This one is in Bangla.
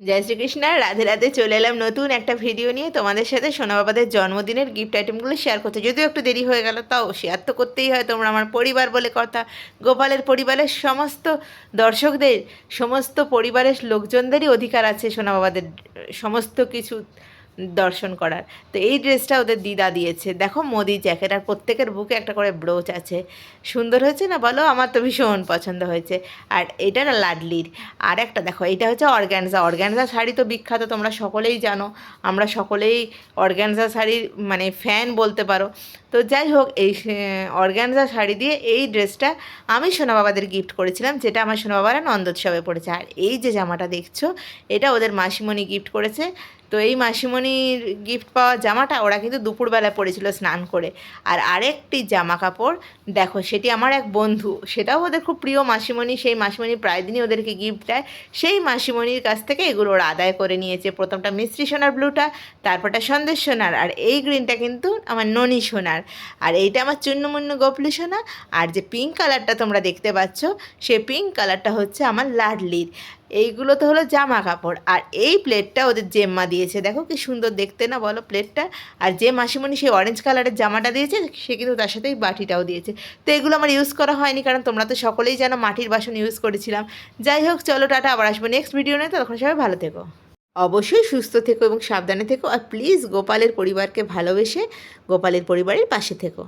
জয় শ্রীকৃষ্ণ, রাধে রাধে চলে এলাম নতুন একটা ভিডিও নিয়ে। তোমাদের সাথে সোনা বাবাদের জন্মদিনের গিফট আইটেমগুলো শেয়ার করতে। যদিও একটু দেরি হয়ে গেল, তাও শেয়ার তো করতেই হয়। তোমরা আমার পরিবার বলে কথা। গোপালের পরিবারের সমস্ত দর্শকদের, সমস্ত পরিবারের লোকজনদেরই অধিকার আছে সোনা বাবাদের, সমস্ত কিছু দর্শন করার। তো এই ড্রেসটা ওদের দিদা দিয়েছে। দেখো মোদি জ্যাকেট আর প্রত্যেকের বুকে একটা করে ব্রোচ আছে। সুন্দর হয়েছে না বলো? আমার তো ভীষণ পছন্দ হয়েছে। আর এটা না লাডলির। আর একটা দেখো, এটা হচ্ছে অর্গ্যানজা অর্গ্যানজা শাড়ি তো বিখ্যাত, তোমরা সকলেই জানো। আমরা সকলেই অর্গ্যানজা শাড়ির মানে ফ্যান বলতে পারো। তো যাই হোক, এই অর্গ্যানজা শাড়ি দিয়ে এই ড্রেসটা আমি সোনা বাবাদের গিফট করেছিলাম, যেটা আমার সোনা বাবারা নন্দোৎসবে পড়েছে। আর এই যে জামাটা দেখছ, এটা ওদের মাসিমণি গিফট করেছে। তো এই মাসিমণির গিফট পাওয়া জামাটা ওরা কিন্তু দুপুরবেলা পরেছিল স্নান করে। আর আরেকটি জামা কাপড় দেখো সেটি আমার এক বন্ধু, সেটাও ওদের খুব প্রিয় মাসিমণি, সেই মাসিমণি প্রায় দিনই ওদেরকে গিফট দেয়। সেই মাসিমণির কাছ থেকে এগুলো ওরা আদায় করে নিয়েছে। প্রথমটা মিস্ত্রি সোনার ব্লুটা তারপরটা সন্দেশ সোনার, আর এই গ্রিনটা কিন্তু আমার ননি সোনার। আর এইটা আমার চুন্নমুন্ন গোপলি সোনা, আর যে পিঙ্ক কালারটা তোমরা দেখতে পাচ্ছ সেই পিঙ্ক কালারটা হচ্ছে আমার লাডলির। এইগুলো তো হলো জামা কাপড়। আর এই প্লেটটা ওদের জেম্মা দিয়েছে। দেখো কি সুন্দর দেখতে না বলো প্লেটটা? আর যে মাসিমণি সেই অরেঞ্জ কালারের জামাটা দিয়েছে, সে কিন্তু তার সাথে বাটিটাও দিয়েছে। তো এগুলো আমার ইউজ করা হয়নি, কারণ তোমরা তো সকলেই জানো মাটির বাসন ইউজ করেছিলাম। যাই হোক, চলো টাটা, আবার আসব নেক্সট ভিডিও নিয়ে। তখন সবাই ভালো থেকো। অবশ্যই সুস্থ থেকো এবং সাবধানে থেকো। আর প্লিজ গোপালের পরিবারকে ভালোবেসে গোপালের পরিবারের পাশে থেকো।